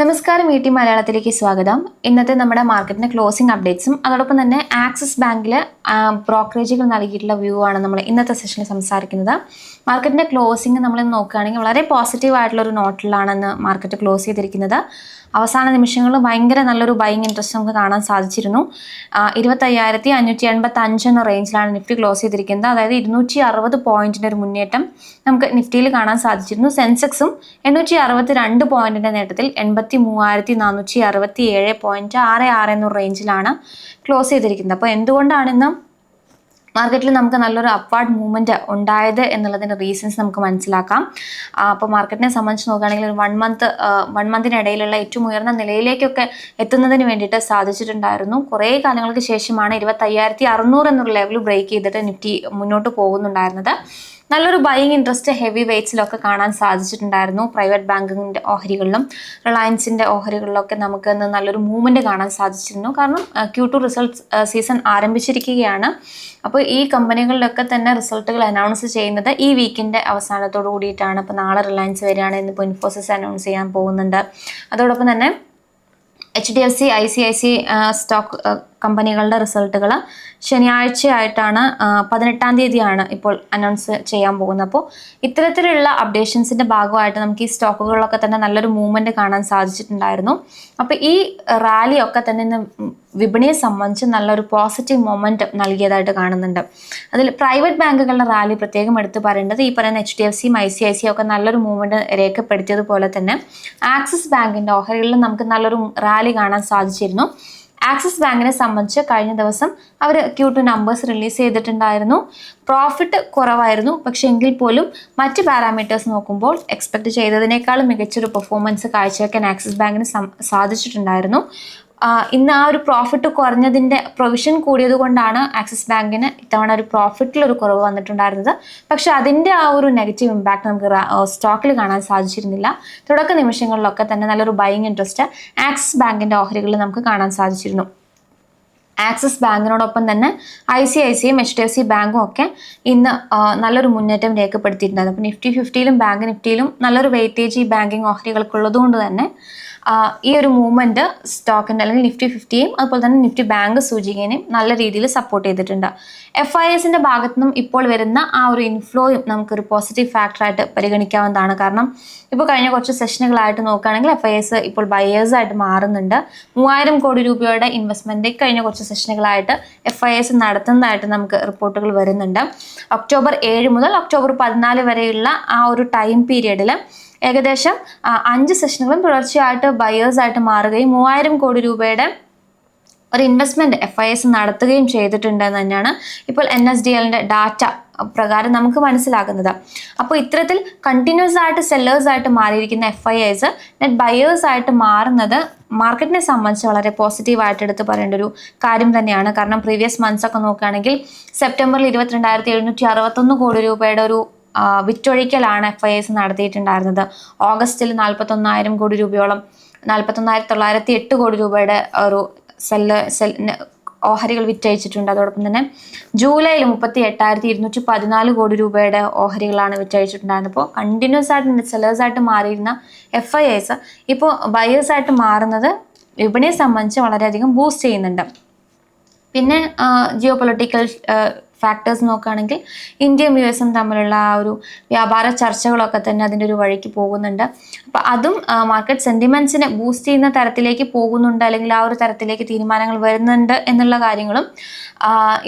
നമസ്കാരം E T മലയാളത്തിലേക്ക് സ്വാഗതം. ഇന്നത്തെ നമ്മുടെ മാർക്കറ്റിന്റെ ക്ലോസിംഗ് അപ്ഡേറ്റ്സും അതോടൊപ്പം തന്നെ ആക്സിസ് ബാങ്കിൽ ബ്രോക്കറേജുകൾ നൽകിയിട്ടുള്ള വ്യൂ ആണ് നമ്മൾ ഇന്നത്തെ സെഷനിൽ സംസാരിക്കുന്നത്. മാർക്കറ്റിന്റെ ക്ലോസിംഗ് നമ്മൾ നോക്കുകയാണെങ്കിൽ വളരെ പോസിറ്റീവ് ആയിട്ടുള്ള ഒരു നോട്ടിലാണെന്ന് മാർക്കറ്റ് ക്ലോസ് ചെയ്തിരിക്കുന്നത്. അവസാന നിമിഷങ്ങളിൽ ഭയങ്കര നല്ലൊരു ബൈങ് ഇൻട്രസ്റ്റ് നമുക്ക് കാണാൻ സാധിച്ചിരുന്നു. ഇരുപത്തയ്യായിരത്തി അഞ്ഞൂറ്റി എൺപത്തി അഞ്ച് എന്ന റേഞ്ചിലാണ് നിഫ്റ്റി ക്ലോസ് ചെയ്തിരിക്കുന്നത്. അതായത് ഇരുന്നൂറ്റി അറുപത് പോയിന്റിന്റെ ഒരു മുന്നേറ്റം നമുക്ക് നിഫ്റ്റിയിൽ കാണാൻ സാധിച്ചിരുന്നു. സെൻസെക്സും എണ്ണൂറ്റി അറുപത്തി രണ്ട് പോയിന്റിന്റെ നേട്ടത്തിൽ എൺപത്തി മൂവായിരത്തി നാനൂറ്റി അറുപത്തി ഏഴ് പോയിന്റ് ആറ് ആറ് എന്നൊരു റേഞ്ചിലാണ് ക്ലോസ് ചെയ്തിരിക്കുന്നത്. അപ്പോൾ എന്തുകൊണ്ടാണ് ഇന്ന് മാർക്കറ്റിൽ നമുക്ക് നല്ലൊരു അപ്വാർഡ് മൂവ്മെന്റ് ഉണ്ടായത് എന്നുള്ളതിന്റെ റീസൺസ് നമുക്ക് മനസ്സിലാക്കാം. അപ്പോൾ മാർക്കറ്റിനെ സംബന്ധിച്ച് നോക്കുകയാണെങ്കിൽ ഒരു വൺ മന്ത് വൺ മന്തിനിടയിലുള്ള ഏറ്റവും ഉയർന്ന നിലയിലേക്കൊക്കെ എത്തുന്നതിന് വേണ്ടിയിട്ട് സാധിച്ചിട്ടുണ്ടായിരുന്നു. കുറേ കാലങ്ങൾക്ക് ശേഷമാണ് ഇരുപത്തയ്യായിരത്തി അറുന്നൂറ് എന്നൊരു ലെവൽ ബ്രേക്ക് ചെയ്തിട്ട് നിഫ്റ്റി മുന്നോട്ട് പോകുന്നുണ്ടായിരുന്നത്. നല്ലൊരു ബൈയിങ് ഇൻട്രസ്റ്റ് ഹെവി വെയ്റ്റ്സിലൊക്കെ കാണാൻ സാധിച്ചിട്ടുണ്ടായിരുന്നു. പ്രൈവറ്റ് ബാങ്കിങ്ങിന്റെ ഓഹരികളിലും റിലയൻസിന്റെ ഓഹരികളിലൊക്കെ നമുക്ക് ഇന്ന് നല്ലൊരു മൂവ്മെന്റ് കാണാൻ സാധിച്ചിരുന്നു. കാരണം ക്യൂ ടു റിസൾട്ട് സീസൺ ആരംഭിച്ചിരിക്കുകയാണ്. അപ്പോൾ ഈ കമ്പനികളിലൊക്കെ തന്നെ റിസൾട്ടുകൾ അനൗൺസ് ചെയ്യുന്നത് ഈ വീക്കിന്റെ അവസാനത്തോടു കൂടിയിട്ടാണ്. അപ്പോൾ നാളെ റിലയൻസ് വരികയാണ്. ഇന്നിപ്പോൾ ഇൻഫോസിസ് അനൗൺസ് ചെയ്യാൻ പോകുന്നുണ്ട്. അതോടൊപ്പം തന്നെ H D F C I C I C stock കമ്പനികളുടെ റിസൾട്ടുകൾ ശനിയാഴ്ചയായിട്ടാണ് പതിനെട്ടാം തീയതിയാണ് ഇപ്പോൾ അനൗൺസ് ചെയ്യാൻ പോകുന്നത്. അപ്പോൾ ഇത്തരത്തിലുള്ള അപ്ഡേഷൻസിന്റെ ഭാഗമായിട്ട് നമുക്ക് ഈ സ്റ്റോക്കുകളിലൊക്കെ തന്നെ നല്ലൊരു മൂവ്മെന്റ് കാണാൻ സാധിച്ചിട്ടുണ്ടായിരുന്നു. അപ്പോൾ ഈ റാലിയൊക്കെ തന്നെ ഇന്ന് വിപണിയെ സംബന്ധിച്ച് നല്ലൊരു പോസിറ്റീവ് മൊമെന്റ് നൽകിയതായിട്ട് കാണുന്നുണ്ട്. അതിൽ പ്രൈവറ്റ് ബാങ്കുകളുടെ റാലി പ്രത്യേകം എടുത്ത് പറയേണ്ടത് ഈ പറയുന്ന എച്ച് ഡി എഫ് സിയും ഐ സി ഐ സി ഒക്കെ നല്ലൊരു മൂവ്മെന്റ് രേഖപ്പെടുത്തിയതുപോലെ തന്നെ ആക്സിസ് ബാങ്കിന്റെ ഓഹരികളിൽ നമുക്ക് നല്ലൊരു റാലി കാണാൻ സാധിച്ചിരുന്നു. ആക്സിസ് ബാങ്കിനെ സംബന്ധിച്ച് കഴിഞ്ഞ ദിവസം അവർ ക്യൂട്ട് നമ്പേഴ്സ് റിലീസ് ചെയ്തിട്ടുണ്ടായിരുന്നു. പ്രോഫിറ്റ് കുറവായിരുന്നു. പക്ഷെ എങ്കിൽ പോലും മറ്റ് പാരാമീറ്റേഴ്സ് നോക്കുമ്പോൾ എക്സ്പെക്ട് ചെയ്തതിനേക്കാളും മികച്ചൊരു പെർഫോമൻസ് കാഴ്ചവെക്കാൻ ആക്സിസ് ബാങ്കിന് സാധിച്ചിട്ടുണ്ടായിരുന്നു. ഇന്ന് ആ ഒരു പ്രോഫിറ്റ് കുറഞ്ഞതിന്റെ പ്രൊവിഷൻ കൂടിയത് കൊണ്ടാണ് ആക്സിസ് ബാങ്കിന് ഇത്തവണ ഒരു പ്രോഫിറ്റിൽ ഒരു കുറവ് വന്നിട്ടുണ്ടായിരുന്നത്. പക്ഷേ അതിന്റെ ആ ഒരു നെഗറ്റീവ് ഇമ്പാക്ട് നമുക്ക് സ്റ്റോക്കിൽ കാണാൻ സാധിച്ചിരുന്നില്ല. തുടക്ക നിമിഷങ്ങളിലൊക്കെ തന്നെ നല്ലൊരു ബൈങ് ഇൻട്രസ്റ്റ് ആക്സിസ് ബാങ്കിന്റെ ഓഹരികളിൽ നമുക്ക് കാണാൻ സാധിച്ചിരുന്നു. ആക്സിസ് ബാങ്കിനോടൊപ്പം തന്നെ ഐ സി ഐ സിയും എച്ച് ഡി എഫ് സി ബാങ്കും ഒക്കെ ഇന്ന് നല്ലൊരു മുന്നേറ്റം രേഖപ്പെടുത്തിയിട്ടുണ്ടായിരുന്നു അപ്പോൾ നിഫ്റ്റി ഫിഫ്റ്റിയിലും ബാങ്ക് നിഫ്റ്റിയിലും നല്ലൊരു വെയിറ്റേജ് ഈ ബാങ്കിങ് ഓഹരികൾക്കുള്ളത് കൊണ്ട് തന്നെ ഈ ഒരു മൂവ്മെന്റ് സ്റ്റോക്കിന്റെ അല്ലെങ്കിൽ നിഫ്റ്റി ഫിഫ്റ്റിയും അതുപോലെ തന്നെ നിഫ്റ്റി ബാങ്ക് സൂചികേനെയും നല്ല രീതിയിൽ സപ്പോർട്ട് ചെയ്തിട്ടുണ്ട്. എഫ് ഐ എസിന്റെ ഭാഗത്തു നിന്നും ഇപ്പോൾ വരുന്ന ആ ഒരു ഇൻഫ്ലോയും നമുക്കൊരു പോസിറ്റീവ് ഫാക്ടറായിട്ട് പരിഗണിക്കാവുന്നതാണ്. കാരണം ഇപ്പോൾ കഴിഞ്ഞ കുറച്ച് സെഷനുകളായിട്ട് നോക്കുകയാണെങ്കിൽ എഫ് ഐ എസ് ഇപ്പോൾ ബയേഴ്സ് ആയിട്ട് മാറുന്നുണ്ട്. മൂവായിരം കോടി രൂപയുടെ ഇൻവെസ്റ്റ്മെന്റ് കഴിഞ്ഞ കുറച്ച് സെഷനുകളായിട്ട് എഫ് ഐ എസ് നടത്തുന്നതായിട്ട് നമുക്ക് റിപ്പോർട്ടുകൾ വരുന്നുണ്ട്. ഒക്ടോബർ ഏഴ് മുതൽ ഒക്ടോബർ പതിനാല് വരെയുള്ള ആ ഒരു ടൈം പീരിയഡിൽ ഏകദേശം അഞ്ച് സെഷനുകളും തുടർച്ചയായിട്ട് ബയേഴ്സ് ആയിട്ട് മാറുകയും മൂവായിരം കോടി രൂപയുടെ ഒരു ഇൻവെസ്റ്റ്മെന്റ് എഫ് ഐ എസ് നടത്തുകയും ചെയ്തിട്ടുണ്ട് എന്ന് തന്നെയാണ് ഇപ്പോൾ എൻ എസ് ഡി എല്ലിന്റെ ഡാറ്റ പ്രകാരം നമുക്ക് മനസ്സിലാക്കുന്നത് അപ്പോൾ ഇത്തരത്തിൽ കണ്ടിന്യൂസ് ആയിട്ട് സെല്ലേഴ്സ് ആയിട്ട് മാറിയിരിക്കുന്ന F I S net buyers ആയിട്ട് മാറുന്നത് മാർക്കറ്റിനെ സംബന്ധിച്ച് വളരെ പോസിറ്റീവായിട്ട് എടുത്ത് പറയേണ്ട ഒരു കാര്യം തന്നെയാണ്. കാരണം പ്രീവിയസ് മന്ത്സ് ഒക്കെ നോക്കുകയാണെങ്കിൽ സെപ്റ്റംബറിൽ ഇരുപത്തിരണ്ടായിരത്തി എഴുന്നൂറ്റി അറുപത്തൊന്ന് കോടി രൂപയുടെ ഒരു വിറ്റൊഴിക്കലാണ് എഫ് ഐ എസ് നടത്തിയിട്ടുണ്ടായിരുന്നത്. ഓഗസ്റ്റിൽ നാൽപ്പത്തൊന്നായിരം കോടി രൂപയോളം നാൽപ്പത്തൊന്നായിരത്തി തൊള്ളായിരത്തി എട്ട് കോടി രൂപയുടെ ഒരു സെല്ല് സെൽ ഓഹരികൾ വിറ്റഴിച്ചിട്ടുണ്ട്. അതോടൊപ്പം തന്നെ ജൂലൈയിൽ മുപ്പത്തി എട്ടായിരത്തി ഇരുന്നൂറ്റി പതിനാല് കോടി രൂപയുടെ ഓഹരികളാണ് വിറ്റഴിച്ചിട്ടുണ്ടായിരുന്നത്. അപ്പോൾ കണ്ടിന്യൂസ് ആയിട്ട് സെല്ലേഴ്സ് ആയിട്ട് മാറിയിരുന്ന എഫ് ഐ എസ് ഇപ്പോൾ ബയേഴ്സ് ആയിട്ട് മാറുന്നത് വിപണിയെ സംബന്ധിച്ച് വളരെയധികം ബൂസ്റ്റ് ചെയ്യുന്നുണ്ട്. പിന്നെ ജിയോ പൊളിറ്റിക്കൽ ഫാക്ടേഴ്സ് നോക്കുകയാണെങ്കിൽ ഇന്ത്യയും യു എസും തമ്മിലുള്ള ആ ഒരു വ്യാപാര ചർച്ചകളൊക്കെ തന്നെ അതിന്റെ ഒരു വഴിക്ക് പോകുന്നുണ്ട്. അപ്പോൾ അതും മാർക്കറ്റ് സെന്റിമെന്റ്സിനെ ബൂസ്റ്റ് ചെയ്യുന്ന തരത്തിലേക്ക് പോകുന്നുണ്ട് അല്ലെങ്കിൽ ആ ഒരു തരത്തിലേക്ക് തീരുമാനങ്ങൾ വരുന്നുണ്ട് എന്നുള്ള കാര്യങ്ങളും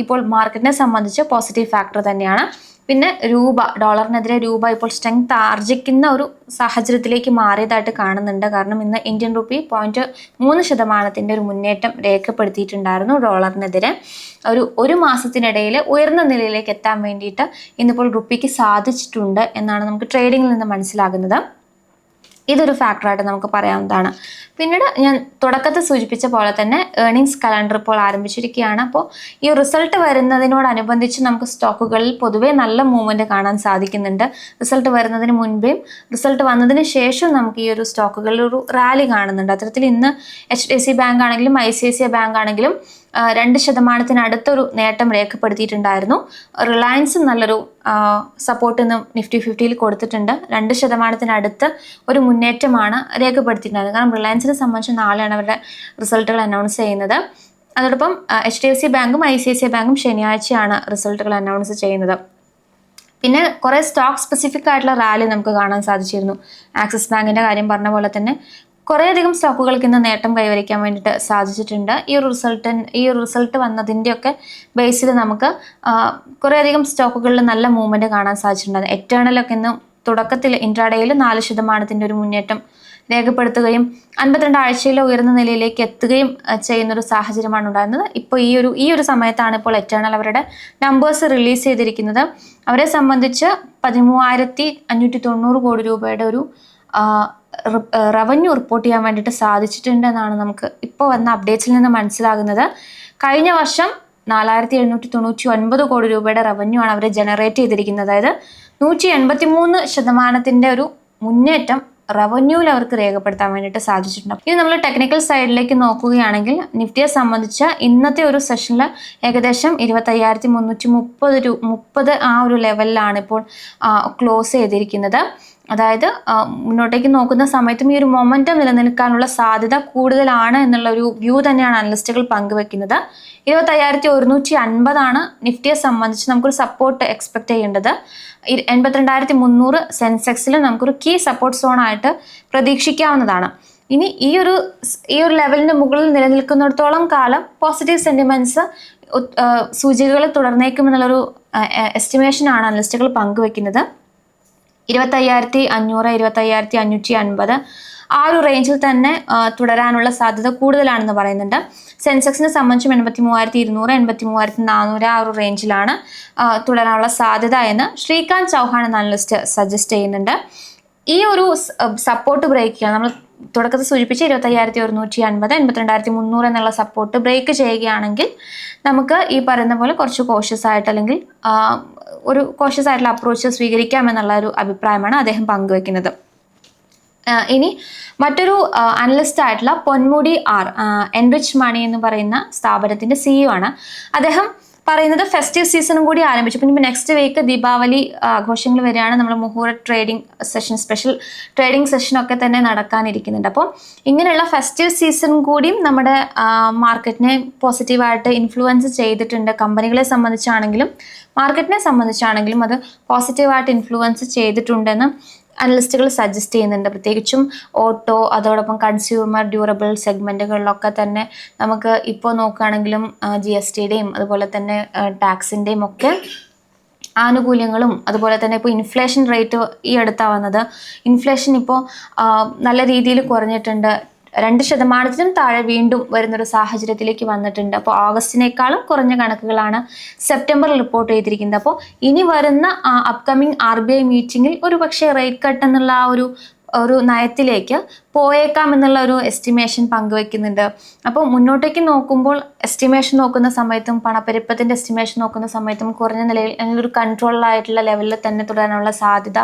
ഇപ്പോൾ മാർക്കറ്റിനെ സംബന്ധിച്ച് പോസിറ്റീവ് ഫാക്ടർ തന്നെയാണ്. പിന്നെ രൂപ ഡോളറിനെതിരെ രൂപ ഇപ്പോൾ സ്ട്രെങ്ത് ആർജിക്കുന്ന ഒരു സാഹചര്യത്തിലേക്ക് മാറിയതായിട്ട് കാണുന്നുണ്ട്. കാരണം ഇന്ന് ഇന്ത്യൻ റുപ്പി പോയിന്റ് മൂന്ന് ശതമാനത്തിന്റെ ഒരു മുന്നേറ്റം രേഖപ്പെടുത്തിയിട്ടുണ്ടായിരുന്നു ഡോളറിനെതിരെ. ഒരു ഒരു മാസത്തിനിടയിൽ ഉയർന്ന നിലയിലേക്ക് എത്താൻ വേണ്ടിയിട്ട് ഇന്നിപ്പോൾ റുപ്പിക്ക് സാധിച്ചിട്ടുണ്ട് എന്നാണ് നമുക്ക് ട്രേഡിങ്ങിൽ നിന്ന് മനസ്സിലാകുന്നത്. ഇതൊരു ഫാക്ടറായിട്ട് നമുക്ക് പറയാവുന്നതാണ്. പിന്നീട് ഞാൻ തുടക്കത്തിൽ സൂചിപ്പിച്ച പോലെ തന്നെ ഏർണിങ്സ് കലണ്ടർ ഇപ്പോൾ ആരംഭിച്ചിരിക്കുകയാണ്. അപ്പോൾ ഈ റിസൾട്ട് വരുന്നതിനോടനുബന്ധിച്ച് നമുക്ക് സ്റ്റോക്കുകളിൽ പൊതുവേ നല്ല മൂവ്മെന്റ് കാണാൻ സാധിക്കുന്നുണ്ട്. റിസൾട്ട് വരുന്നതിന് മുൻപേയും റിസൾട്ട് വന്നതിന് ശേഷം നമുക്ക് ഈ ഒരു സ്റ്റോക്കുകളിൽ ഒരു റാലി കാണുന്നുണ്ട്. അത്തരത്തിൽ ഇന്ന് എച്ച് ഡി സി ബാങ്ക് ആണെങ്കിലും I C I C I bank ആണെങ്കിലും രണ്ട് ശതമാനത്തിനടുത്തൊരു നേട്ടം രേഖപ്പെടുത്തിയിട്ടുണ്ടായിരുന്നു. റിലയൻസ് നല്ലൊരു സപ്പോർട്ട് ഇന്ന് നിഫ്റ്റി ഫിഫ്റ്റിയിൽ കൊടുത്തിട്ടുണ്ട്. രണ്ട് ശതമാനത്തിനടുത്ത് ഒരു മുന്നേറ്റമാണ് രേഖപ്പെടുത്തിയിട്ടുണ്ടായിരുന്നത്. കാരണം റിലയൻസിനെ സംബന്ധിച്ച് നാളെയാണ് അവരുടെ റിസൾട്ടുകൾ അനൗൺസ് ചെയ്യുന്നത്. അതോടൊപ്പം എച്ച് ഡി എഫ് സി ബാങ്കും ഐ സി ഐ സി ബാങ്കും ശനിയാഴ്ചയാണ് റിസൾട്ടുകൾ അനൗൺസ് ചെയ്യുന്നത്. പിന്നെ കുറേ സ്റ്റോക്ക് സ്പെസിഫിക് ആയിട്ടുള്ള റാലി നമുക്ക് കാണാൻ സാധിച്ചിരുന്നു. ആക്സിസ് ബാങ്കിന്റെ കാര്യം പറഞ്ഞ പോലെ തന്നെ കുറേയധികം സ്റ്റോക്കുകൾക്ക് ഇന്ന് നേട്ടം കൈവരിക്കാൻ വേണ്ടിയിട്ട് സാധിച്ചിട്ടുണ്ട്. ഈ ഒരു റിസൾട്ട് ഈ ഒരു റിസൾട്ട് വന്നതിന്റെയൊക്കെ ബേസിൽ നമുക്ക് കുറേയധികം സ്റ്റോക്കുകളിൽ നല്ല മൂവ്മെന്റ് കാണാൻ സാധിച്ചിട്ടുണ്ടായിരുന്നു എറ്റേണലൊക്കെ ഇന്ന് തുടക്കത്തിൽ ഇൻട്രാഡേയിൽ നാല് ശതമാനത്തിന്റെ ഒരു മുന്നേറ്റം രേഖപ്പെടുത്തുകയും അൻപത്തിരണ്ട് ആഴ്ചയിലെ ഉയർന്ന നിലയിലേക്ക് എത്തുകയും ചെയ്യുന്നൊരു സാഹചര്യമാണ് ഉണ്ടായിരുന്നത്. ഇപ്പോൾ ഈ ഒരു ഈ ഒരു സമയത്താണ് ഇപ്പോൾ എറ്റേണൽ അവരുടെ നമ്പേഴ്സ് റിലീസ് ചെയ്തിരിക്കുന്നത്. അവരെ സംബന്ധിച്ച് പതിമൂവായിരത്തി അഞ്ഞൂറ്റി തൊണ്ണൂറ് കോടി രൂപയുടെ ഒരു റവന്യൂ റിപ്പോർട്ട് ചെയ്യാൻ വേണ്ടിയിട്ട് സാധിച്ചിട്ടുണ്ട് എന്നാണ് നമുക്ക് ഇപ്പോൾ വന്ന അപ്ഡേറ്റ്സിൽ നിന്ന് മനസ്സിലാകുന്നത്. കഴിഞ്ഞ വർഷം നാലായിരത്തി എഴുന്നൂറ്റി തൊണ്ണൂറ്റി ഒൻപത് കോടി രൂപയുടെ റവന്യൂ ആണ് അവർ ജനറേറ്റ് ചെയ്തിരിക്കുന്നത്. അതായത് നൂറ്റി എൺപത്തി മൂന്ന് ശതമാനത്തിന്റെ ഒരു മുന്നേറ്റം റവന്യൂവിൽ അവർക്ക് രേഖപ്പെടുത്താൻ വേണ്ടിയിട്ട് സാധിച്ചിട്ടുണ്ട്. ഇനി നമ്മൾ ടെക്നിക്കൽ സൈഡിലേക്ക് നോക്കുകയാണെങ്കിൽ നിഫ്റ്റിയെ സംബന്ധിച്ച ഇന്നത്തെ ഒരു സെഷനിൽ ഏകദേശം ഇരുപത്തയ്യായിരത്തി മുന്നൂറ്റി മുപ്പത് രൂ മുപ്പത് ആ ഒരു ലെവലിലാണ് ഇപ്പോൾ ക്ലോസ് ചെയ്തിരിക്കുന്നത്. അതായത് മുന്നോട്ടേക്ക് നോക്കുന്ന സമയത്തും ഈ ഒരു മൊമെന്റം നിലനിൽക്കാനുള്ള സാധ്യത കൂടുതലാണ് എന്നുള്ള ഒരു വ്യൂ തന്നെയാണ് അനലിസ്റ്റുകൾ പങ്കുവെക്കുന്നത്. ഇരുപത്തയ്യായിരത്തി ഒരുന്നൂറ്റി അൻപതാണ് നിഫ്റ്റിയെ സംബന്ധിച്ച് നമുക്കൊരു സപ്പോർട്ട് എക്സ്പെക്ട് ചെയ്യേണ്ടത്. എൺപത്തിരണ്ടായിരത്തി മുന്നൂറ് സെൻസെക്സിൽ നമുക്കൊരു കീ സപ്പോർട്ട് സോണായിട്ട് പ്രതീക്ഷിക്കാവുന്നതാണ്. ഇനി ഈ ഒരു ഈ ഒരു ലെവലിന് മുകളിൽ നിലനിൽക്കുന്നിടത്തോളം കാലം പോസിറ്റീവ് സെന്റിമെന്റ്സ് സൂചികകൾ തുടർന്നേക്കുമെന്നുള്ളൊരു എസ്റ്റിമേഷനാണ് അനലിസ്റ്റുകൾ പങ്കുവെക്കുന്നത്. ഇരുപത്തയ്യായിരത്തി അഞ്ഞൂറ് ഇരുപത്തയ്യായിരത്തി അഞ്ഞൂറ്റി അൻപത്. ആ ഒരു റേഞ്ചിൽ തന്നെ തുടരാനുള്ള സാധ്യത കൂടുതലാണെന്ന് പറയുന്നുണ്ട്. സെൻസെക്സിനെ സംബന്ധിച്ചും എൺപത്തി മൂവായിരത്തി ഇരുന്നൂറ് എൺപത്തി മൂവായിരത്തി നാനൂറ് ആ ഒരു റേഞ്ചിലാണ് തുടരാനുള്ള സാധ്യത എന്ന് ശ്രീകാന്ത് ചൗഹാൻ എന്ന അനലിസ്റ്റ് സജസ്റ്റ് ചെയ്യുന്നുണ്ട്. ഈ ഒരു സപ്പോർട്ട് ബ്രേക്ക് ചെയ്യുക നമ്മൾ തുടക്കത്തിൽ സൂചിപ്പിച്ച ഇരുപത്തയ്യായിരത്തി ഒരുന്നൂറ്റി അൻപത് എൺപത്തിരണ്ടായിരത്തി മുന്നൂറ് എന്നുള്ള സപ്പോർട്ട് ബ്രേക്ക് ചെയ്യുകയാണെങ്കിൽ നമുക്ക് ഈ പറയുന്ന പോലെ കുറച്ച് കോഷ്യസ് ആയിട്ട് അല്ലെങ്കിൽ ഒരു കോഷ്യസ് ആയിട്ടുള്ള അപ്രോച്ച് സ്വീകരിക്കാം എന്നുള്ള ഒരു അഭിപ്രായമാണ് അദ്ദേഹം പങ്കുവെക്കുന്നത്. ഇനി മറ്റൊരു അനലിസ്റ്റ് ആയിട്ടുള്ള പൊന്മുടി ആർ എൻറിച്ച് മണി എന്ന് പറയുന്ന സ്ഥാപനത്തിന്റെ സിഇഒ ആണ്. അദ്ദേഹം പറയുന്നത് ഫെസ്റ്റീവ് സീസണും കൂടി ആരംഭിച്ചു. പിന്നെ നെക്സ്റ്റ് വീക്ക് ദീപാവലി ആഘോഷങ്ങൾ വരികയാണ്. നമ്മൾ muhurat trading session special trading സെഷനൊക്കെ തന്നെ നടക്കാനിരിക്കുന്നുണ്ട്. അപ്പോൾ ഇങ്ങനെയുള്ള ഫെസ്റ്റീവ് സീസൺ കൂടിയും നമ്മുടെ മാർക്കറ്റിനെ പോസിറ്റീവായിട്ട് ഇൻഫ്ലുവൻസ് ചെയ്തിട്ടുണ്ട്. കമ്പനികളെ സംബന്ധിച്ചാണെങ്കിലും മാർക്കറ്റിനെ സംബന്ധിച്ചാണെങ്കിലും അത് പോസിറ്റീവായിട്ട് ഇൻഫ്ലുവൻസ് ചെയ്തിട്ടുണ്ടെന്ന് അനലിസ്റ്റുകൾ സജസ്റ്റ് ചെയ്യുന്നുണ്ട്. പ്രത്യേകിച്ചും ഓട്ടോ അതോടൊപ്പം കൺസ്യൂമർ ഡ്യൂറബിൾ സെഗ്മെന്റുകളിലൊക്കെ തന്നെ നമുക്ക് ഇപ്പോൾ നോക്കുകയാണെങ്കിലും ജി എസ് ടിയുടെയും അതുപോലെ തന്നെ ടാക്സിന്റെയും ഒക്കെ ആനുകൂല്യങ്ങളും അതുപോലെ തന്നെ ഇപ്പോൾ ഇൻഫ്ലേഷൻ റേറ്റ് ഈ അടുത്താണ് വന്നത്. ഇൻഫ്ലേഷൻ ഇപ്പോൾ നല്ല രീതിയിൽ കുറഞ്ഞിട്ടുണ്ട്. രണ്ട് ശതമാനത്തിനും താഴെ വീണ്ടും വരുന്നൊരു സാഹചര്യത്തിലേക്ക് വന്നിട്ടുണ്ട്. അപ്പോൾ ഓഗസ്റ്റിനേക്കാളും കുറഞ്ഞ കണക്കുകളാണ് സെപ്റ്റംബറിൽ റിപ്പോർട്ട് ചെയ്തിരിക്കുന്നത്. അപ്പോൾ ഇനി വരുന്ന അപ്കമിങ് ആർ ബി ഐ മീറ്റിംഗിൽ ഒരു പക്ഷേ റേറ്റ് കട്ട് എന്നുള്ള ആ ഒരു ഒരു നയത്തിലേക്ക് പോയേക്കാം എന്നുള്ള ഒരു എസ്റ്റിമേഷൻ പങ്കുവെക്കുന്നുണ്ട്. അപ്പോൾ മുന്നോട്ടേക്ക് നോക്കുമ്പോൾ എസ്റ്റിമേഷൻ നോക്കുന്ന സമയത്തും പണപ്പെരുപ്പത്തിന്റെ എസ്റ്റിമേഷൻ നോക്കുന്ന സമയത്തും കുറഞ്ഞ നിലയിൽ അല്ലെങ്കിൽ ഒരു കൺട്രോളായിട്ടുള്ള ലെവലിൽ തന്നെ തുടരാനുള്ള സാധ്യത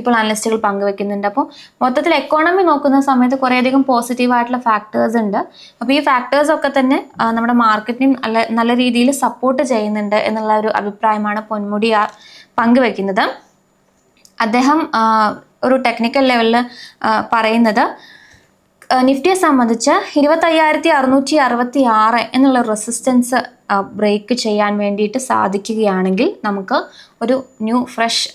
ഇപ്പോൾ അനലിസ്റ്റുകൾ പങ്കുവെക്കുന്നുണ്ട്. അപ്പോൾ മൊത്തത്തിൽ എക്കോണമി നോക്കുന്ന സമയത്ത് കുറേയധികം പോസിറ്റീവായിട്ടുള്ള ഫാക്ടേഴ്സ് ഉണ്ട്. അപ്പോൾ ഈ ഫാക്ടേഴ്സ് ഒക്കെ തന്നെ നമ്മുടെ മാർക്കറ്റിനും നല്ല രീതിയിൽ സപ്പോർട്ട് ചെയ്യുന്നുണ്ട് എന്നുള്ള ഒരു അഭിപ്രായമാണ് പൊന്മുടി ആർ പങ്കുവെക്കുന്നത്. അദ്ദേഹം ഒരു ടെക്നിക്കൽ ലെവലിൽ പറയുന്നത്. നിഫ്റ്റിയെ സംബന്ധിച്ച് ഇരുപത്തയ്യായിരത്തി അറുന്നൂറ്റി അറുപത്തി ആറ് എന്നുള്ള റെസിസ്റ്റൻസ് ബ്രേക്ക് ചെയ്യാൻ വേണ്ടിയിട്ട് സാധിക്കുകയാണെങ്കിൽ നമുക്ക് ഒരു ന്യൂ ഫ്രഷ്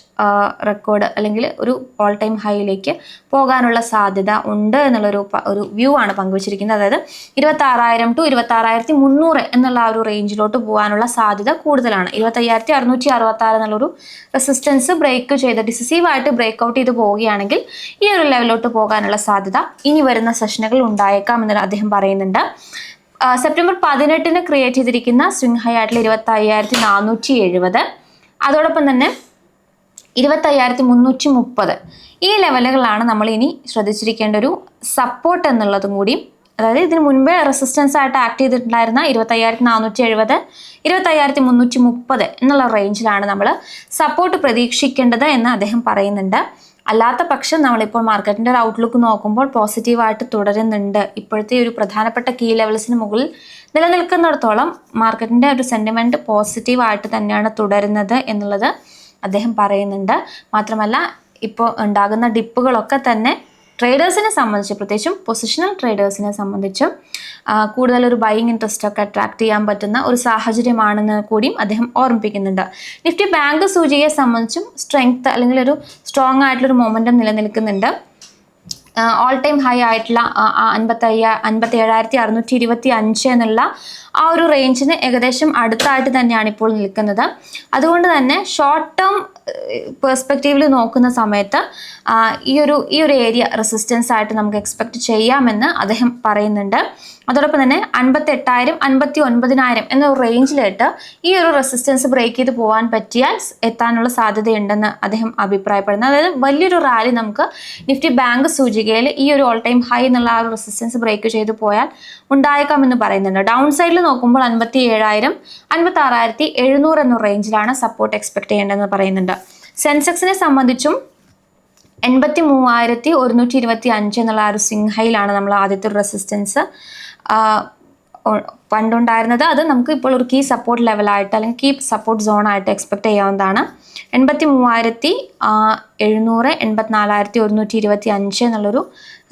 റെക്കോർഡ് അല്ലെങ്കിൽ ഒരു ഓൾ ടൈം ഹൈയിലേക്ക് പോകാനുള്ള സാധ്യത ഉണ്ട് എന്നുള്ളൊരു ഒരു വ്യൂ ആണ് പങ്കുവച്ചിരിക്കുന്നത്. അതായത് ഇരുപത്താറായിരം ടു ഇരുപത്താറായിരത്തി മുന്നൂറ് എന്നുള്ള ആ ഒരു റേഞ്ചിലോട്ട് പോകാനുള്ള സാധ്യത കൂടുതലാണ്. ഇരുപത്തയ്യായിരത്തി അറുന്നൂറ്റി അറുപത്തി ആറ് എന്നുള്ളൊരു റെസിസ്റ്റൻസ് ബ്രേക്ക് ചെയ്ത് ഡിസിസീവ് ആയിട്ട് ബ്രേക്ക് ഔട്ട് ചെയ്ത് പോവുകയാണെങ്കിൽ ഈ ഒരു ലെവലിലോട്ട് പോകാനുള്ള സാധ്യത ഇനി വരുന്ന സെഷനുകൾ ഉണ്ടായേക്കാം എന്ന് അദ്ദേഹം പറയുന്നുണ്ട്. സെപ്റ്റംബർ പതിനെട്ടിന് ക്രിയേറ്റ് ചെയ്തിരിക്കുന്ന സ്വിംഗ് ഹൈ ആയിട്ടുള്ള ഇരുപത്തി അയ്യായിരത്തി നാനൂറ്റി എഴുപത് അതോടൊപ്പം തന്നെ ഇരുപത്തയ്യായിരത്തി മുന്നൂറ്റി മുപ്പത് ഈ ലെവലുകളാണ് നമ്മൾ ഇനി ശ്രദ്ധിച്ചിരിക്കേണ്ട ഒരു സപ്പോർട്ട് എന്നുള്ളതും കൂടി. അതായത് ഇതിന് മുൻപേ റെസിസ്റ്റൻസ് ആയിട്ട് ആക്ട് ചെയ്തിട്ടുണ്ടായിരുന്ന ഇരുപത്തയ്യായിരത്തി നാനൂറ്റി എഴുപത് ഇരുപത്തയ്യായിരത്തി മുന്നൂറ്റി മുപ്പത് എന്നുള്ള റേഞ്ചിലാണ് നമ്മൾ സപ്പോർട്ട് പ്രതീക്ഷിക്കേണ്ടത് എന്ന് അദ്ദേഹം പറയുന്നുണ്ട്. അല്ലാത്ത പക്ഷം നമ്മളിപ്പോൾ മാർക്കറ്റിന്റെ ഒരു ഔട്ട്ലുക്ക് നോക്കുമ്പോൾ പോസിറ്റീവായിട്ട് തുടരുന്നുണ്ട്. ഇപ്പോഴത്തെ ഒരു പ്രധാനപ്പെട്ട കീ ലെവൽസിന് മുകളിൽ നിലനിൽക്കുന്നിടത്തോളം മാർക്കറ്റിന്റെ ഒരു സെന്റിമെന്റ് പോസിറ്റീവായിട്ട് തന്നെയാണ് തുടരുന്നത് എന്നുള്ളത് അദ്ദേഹം പറയുന്നുണ്ട്. മാത്രമല്ല ഇപ്പോൾ ഉണ്ടാകുന്ന ഡിപ്പുകളൊക്കെ തന്നെ ട്രേഡേഴ്സിനെ സംബന്ധിച്ച് പ്രത്യേകിച്ചും പൊസിഷണൽ ട്രേഡേഴ്സിനെ സംബന്ധിച്ചും കൂടുതൽ ഒരു ബൈയിങ് ഇൻട്രസ്റ്റ് ഒക്കെ അട്രാക്ട് ചെയ്യാൻ പറ്റുന്ന ഒരു സാഹചര്യമാണെന്ന് കൂടിയും അദ്ദേഹം ഓർമ്മിപ്പിക്കുന്നുണ്ട്. നിഫ്റ്റി ബാങ്ക് സൂചികയെ സംബന്ധിച്ചും സ്ട്രെങ്ത് അല്ലെങ്കിൽ ഒരു സ്ട്രോങ് ആയിട്ടുള്ള ഒരു മൊമെന്റം നിലനിൽക്കുന്നുണ്ട്. ഓൾ ടൈം ഹൈ ആയിട്ടുള്ള അൻപത്തി അൻപത്തി ഏഴായിരത്തി അറുന്നൂറ്റി ഇരുപത്തി അഞ്ച് എന്നുള്ള ആ ഒരു റേഞ്ചിന് ഏകദേശം അടുത്തായിട്ട് തന്നെയാണ് ഇപ്പോൾ നിൽക്കുന്നത്. അതുകൊണ്ട് തന്നെ ഷോർട്ട് ടേം പേഴ്സ്പെക്റ്റീവിൽ നോക്കുന്ന സമയത്ത് ഈ ഒരു ഈ ഒരു ഏരിയ റെസിസ്റ്റൻസ് ആയിട്ട് നമുക്ക് എക്സ്പെക്ട് ചെയ്യാമെന്ന് അദ്ദേഹം പറയുന്നുണ്ട്. അതോടൊപ്പം തന്നെ അൻപത്തി എട്ടായിരം അൻപത്തി ഒൻപതിനായിരം എന്ന റേഞ്ചിലായിട്ട് ഈ ഒരു റെസിസ്റ്റൻസ് ബ്രേക്ക് ചെയ്ത് പോകാൻ പറ്റിയാൽ എത്താനുള്ള സാധ്യതയുണ്ടെന്ന് അദ്ദേഹം അഭിപ്രായപ്പെടുന്നു. അതായത് വലിയൊരു റാലി നമുക്ക് നിഫ്റ്റി ബാങ്ക് സൂചികയിൽ ഈ ഒരു ഓൾ ടൈം ഹൈ എന്നുള്ള ആ ഒരു റെസിസ്റ്റൻസ് ബ്രേക്ക് ചെയ്ത് പോയാൽ ഉണ്ടായേക്കാമെന്ന് പറയുന്നുണ്ട്. ഡൗൺ സൈഡിൽ നോക്കുമ്പോൾ അൻപത്തി ഏഴായിരം അൻപത്തി ആറായിരത്തി എഴുന്നൂറ് എന്ന റേഞ്ചിലാണ് സപ്പോർട്ട് എക്സ്പെക്ട് ചെയ്യേണ്ടതെന്ന് പറയുന്നുണ്ട്. സെൻസെക്സിനെ സംബന്ധിച്ചും എൺപത്തി മൂവായിരത്തി ഒരുന്നൂറ്റി ഇരുപത്തി അഞ്ച് എന്നുള്ള ആ ഒരു സിംഹയിലാണ് നമ്മൾ ആദ്യത്തെ റെസിസ്റ്റൻസ് പണ്ടുണ്ടായിരുന്നത്. അത് നമുക്ക് ഇപ്പോൾ ഒരു കീ സപ്പോർട്ട് ലെവലായിട്ട് അല്ലെങ്കിൽ കീ സപ്പോർട്ട് സോൺ ആയിട്ട് എക്സ്പെക്ട് ചെയ്യാവുന്നതാണ്. എൺപത്തി മൂവായിരത്തി എഴുന്നൂറ് എൺപത്തിനാലായിരത്തി ഒരുന്നൂറ്റി ഇരുപത്തി അഞ്ച് എന്നുള്ളൊരു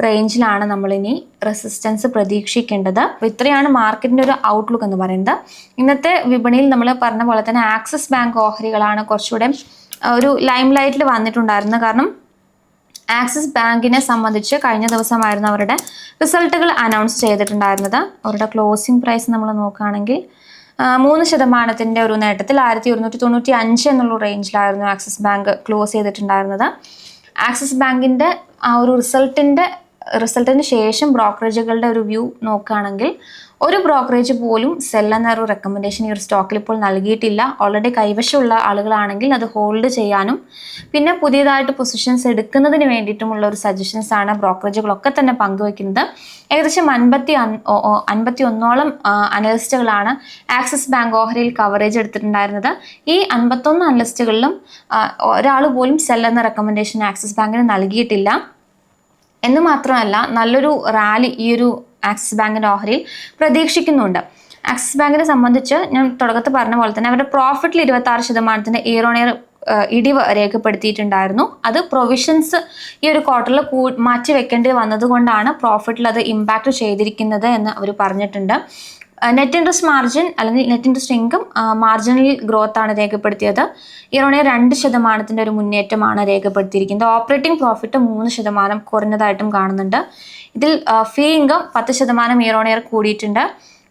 റേഞ്ചിലാണ് നമ്മളിനി റെസിസ്റ്റൻസ് പ്രതീക്ഷിക്കേണ്ടത്. അപ്പോൾ ഇത്രയാണ് മാർക്കറ്റിന്റെ ഒരു ഔട്ട്ലുക്ക് എന്ന് പറയുന്നത്. ഇന്നത്തെ വിപണിയിൽ നമ്മൾ പറഞ്ഞ പോലെ തന്നെ ആക്സിസ് ബാങ്ക് ഓഹരികളാണ് കുറച്ചുകൂടെ ഒരു ലൈം ലൈറ്റിൽ വന്നിട്ടുണ്ടായിരുന്നു. കാരണം ആക്സിസ് ബാങ്കിനെ സംബന്ധിച്ച് കഴിഞ്ഞ ദിവസമായിരുന്നു അവരുടെ റിസൾട്ടുകൾ അനൗൺസ് ചെയ്തിട്ടുണ്ടായിരുന്നത്. അവരുടെ ക്ലോസിംഗ് പ്രൈസ് നമ്മൾ നോക്കുകയാണെങ്കിൽ മൂന്ന് ശതമാനത്തിന്റെ ഒരു നേട്ടത്തിൽ ആയിരത്തി ഒരുന്നൂറ്റി തൊണ്ണൂറ്റി അഞ്ച് എന്നുള്ള റേഞ്ചിലായിരുന്നു ആക്സിസ് ബാങ്ക് ക്ലോസ് ചെയ്തിട്ടുണ്ടായിരുന്നത്. ആക്സിസ് ബാങ്കിന്റെ ആ ഒരു റിസൾട്ടിന്റെ റിസൾട്ടിന് ശേഷം ബ്രോക്കറേജുകളുടെ ഒരു വ്യൂ നോക്കുകയാണെങ്കിൽ ഒരു ബ്രോക്കറേജ് പോലും സെല്ലെന്ന ഒരു റെക്കമെൻഡേഷൻ ഈ ഒരു സ്റ്റോക്കിൽ ഇപ്പോൾ നൽകിയിട്ടില്ല. ഓൾറെഡി കൈവശമുള്ള ആളുകളാണെങ്കിൽ അത് ഹോൾഡ് ചെയ്യാനും പിന്നെ പുതിയതായിട്ട് പൊസിഷൻസ് എടുക്കുന്നതിന് വേണ്ടിയിട്ടുമുള്ള ഒരു സജഷൻസ് ആണ് ബ്രോക്കറേജുകളൊക്കെ തന്നെ പങ്കുവയ്ക്കുന്നത്. ഏകദേശം അൻപത്തി അൻപത്തി ഒന്നോളം അനലിസ്റ്റുകളാണ് ആക്സിസ് ബാങ്ക് ഓഹരിയിൽ കവറേജ് എടുത്തിട്ടുണ്ടായിരുന്നത്. ഈ അൻപത്തൊന്ന് അനലിസ്റ്റുകളിലും ഒരാൾ പോലും സെല്ലെന്ന റെക്കമെൻഡേഷൻ ആക്സിസ് ബാങ്കിന് നൽകിയിട്ടില്ല. എന്ന് മാത്രമല്ല നല്ലൊരു റാലി ഈ ഒരു ആക്സിസ് ബാങ്കിന്റെ ഓഹരിയിൽ പ്രതീക്ഷിക്കുന്നുണ്ട്. ആക്സിസ് ബാങ്കിനെ സംബന്ധിച്ച് ഞാൻ തുടക്കത്തിൽ പറഞ്ഞ പോലെ തന്നെ അവരുടെ പ്രോഫിറ്റിൽ ഇരുപത്തി ആറ് ശതമാനത്തിന്റെ ഇയർ ഓൺ ഇയർ ഇടിവ് രേഖപ്പെടുത്തിയിട്ടുണ്ടായിരുന്നു. അത് പ്രൊവിഷൻസ് ഈ ഒരു ക്വാർട്ടറിൽ കൂ മാറ്റി വെക്കേണ്ടി വന്നതുകൊണ്ടാണ് പ്രോഫിറ്റിൽ അത് ഇമ്പാക്ട് ചെയ്തിരിക്കുന്നത് എന്ന് അവർ പറഞ്ഞിട്ടുണ്ട്. നെറ്റ് ഇൻട്രസ്റ്റ് മാർജിൻ അല്ലെങ്കിൽ net interest income marginal growth ആണ് രേഖപ്പെടുത്തിയത്. ഇയർ രണ്ട് ശതമാനത്തിന്റെ ഒരു മുന്നേറ്റമാണ് രേഖപ്പെടുത്തിയിരിക്കുന്നത്. ഓപ്പറേറ്റിംഗ് പ്രോഫിറ്റ് മൂന്ന് ശതമാനം കുറഞ്ഞതായിട്ടും കാണുന്നുണ്ട്. ഇതിൽ ഫീ ഇൻകം പത്ത് ശതമാനം ഇയർ കൂടിയിട്ടുണ്ട്.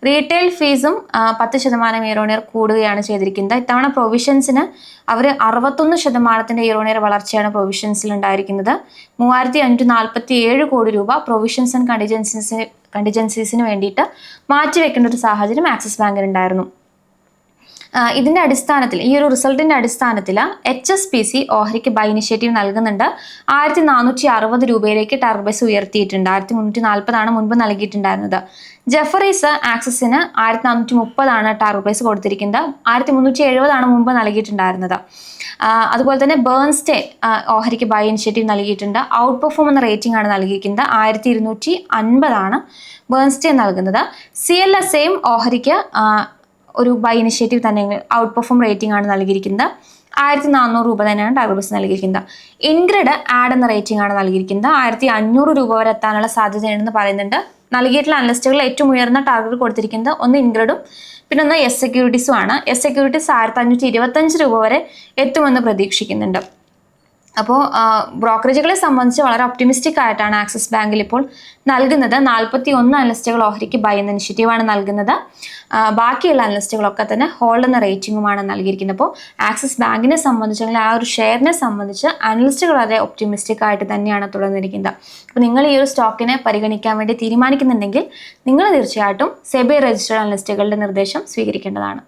റീറ്റെയിൽ ഫീസും പത്ത് ശതമാനം ഓൺ കൂടുകയാണ് ചെയ്തിരിക്കുന്നത്. ഇത്തവണ പ്രൊവിഷൻസിന് അവർ അറുപത്തൊന്ന് ശതമാനത്തിന്റെ ഓൺ വളർച്ചയാണ് പ്രൊവിഷൻസിൽ ഉണ്ടായിരിക്കുന്നത് മൂവായിരത്തി അഞ്ഞൂറ്റി നാൽപ്പത്തി ഏഴ് കോടി രൂപ പ്രൊവിഷൻസ് ആൻഡ് കണ്ടിജൻസീസ് കണ്ടിജൻസീസിന് വേണ്ടിയിട്ട് മാറ്റിവെക്കേണ്ട ഒരു സാഹചര്യം ആക്സിസ് ബാങ്കിനുണ്ടായിരുന്നു ഇതിന്റെ അടിസ്ഥാനത്തിൽ ഈ ഒരു റിസൾട്ടിന്റെ അടിസ്ഥാനത്തിൽ എച്ച് എസ് പി സി ഓഹരിക്ക് ബൈ ഇനിഷ്യേറ്റീവ് നൽകുന്നുണ്ട്. ആയിരത്തി നാനൂറ്റി അറുപത് രൂപയിലേക്ക് ടാർബസ് ഉയർത്തിയിട്ടുണ്ട്. ആയിരത്തി മുന്നൂറ്റി നാൽപ്പതാണ് മുൻപ് നൽകിയിട്ടുണ്ടായിരുന്നത്. ജെഫറീസ് ആക്സസിന് ആയിരത്തി നാനൂറ്റി മുപ്പതാണ് ടർബൈസ് കൊടുത്തിരിക്കുന്നത്. ആയിരത്തി മുന്നൂറ്റി എഴുപതാണ് മുമ്പ് നൽകിയിട്ടുണ്ടായിരുന്നത് അതുപോലെ തന്നെ ബേൺസ്റ്റേ ഓഹരിക്ക് ബൈ ഇനിഷ്യേറ്റീവ് നൽകിയിട്ടുണ്ട്. ഔട്ട് പെർഫോം എന്ന റേറ്റിംഗ് ആണ് നൽകിയിരിക്കുന്നത്. ആയിരത്തി ഇരുന്നൂറ്റി അൻപതാണ് ബേൺസ്റ്റേ നൽകുന്നത്. സി എൽ എസ് എയും ഓഹരിക്ക് ഒരു ബൈ ഇനിഷ്യേറ്റീവ് തന്നെ ഔട്ട് പെർഫോം റേറ്റിംഗ് ആണ് നൽകിയിരിക്കുന്നത്. ആയിരത്തി നാനൂറ് രൂപ തന്നെയാണ് ടാർഗറ്റ് നൽകിയിരിക്കുന്നത്. ഇൻഗ്രിഡ് ആഡ് എന്ന റേറ്റിംഗ് ആണ് നൽകിയിരിക്കുന്നത്. ആയിരത്തി അഞ്ഞൂറ് രൂപ വരെ എത്താനുള്ള സാധ്യതയുണ്ടെന്ന് പറയുന്നുണ്ട്. നൽകിയിട്ടുള്ള അനലിസ്റ്റുകൾ ഏറ്റവും ഉയർന്ന ടാർഗറ്റ് കൊടുത്തിരിക്കുന്നത് ഒന്ന് ഇൻഗ്രിഡും പിന്നെ ഒന്ന് എസ് സെക്യൂരിറ്റീസും ആണ്. എസ് സെക്യൂരിറ്റീസ് ആയിരത്തി അഞ്ഞൂറ്റി ഇരുപത്തഞ്ച് രൂപ വരെ എത്തുമെന്ന് പ്രതീക്ഷിക്കുന്നുണ്ട്. അപ്പോൾ ബ്രോക്കറേജുകളെ സംബന്ധിച്ച് വളരെ ഒപ്റ്റിമിസ്റ്റിക് ആയിട്ടാണ് ആക്സിസ് ബാങ്കിൽ ഇപ്പോൾ നൽകുന്നത്. നാൽപ്പത്തി ഒന്ന് അനലിസ്റ്റുകൾ ഓഹരിക്ക് ബൈ എന്ന ഇനിഷ്യേറ്റീവാണ് നൽകുന്നത്. ബാക്കിയുള്ള അനലിസ്റ്റുകളൊക്കെ തന്നെ ഹോൾഡ് എന്ന റേറ്റിംഗുമാണ് നൽകിയിരിക്കുന്നത്. അപ്പോൾ ആക്സിസ് ബാങ്കിനെ സംബന്ധിച്ച് അല്ലെങ്കിൽ ആ ഒരു ഷെയറിനെ സംബന്ധിച്ച് അനലിസ്റ്റുകൾ വളരെ ഒപ്റ്റിമിസ്റ്റിക് ആയിട്ട് തന്നെയാണ് തുടർന്നിരിക്കുന്നത്. അപ്പോൾ നിങ്ങൾ ഈ ഒരു സ്റ്റോക്കിനെ പരിഗണിക്കാൻ വേണ്ടി തീരുമാനിക്കുന്നുണ്ടെങ്കിൽ നിങ്ങൾ തീർച്ചയായിട്ടും സെബി രജിസ്റ്റേർഡ് അനലിസ്റ്റുകളുടെ നിർദ്ദേശം സ്വീകരിക്കേണ്ടതാണ്.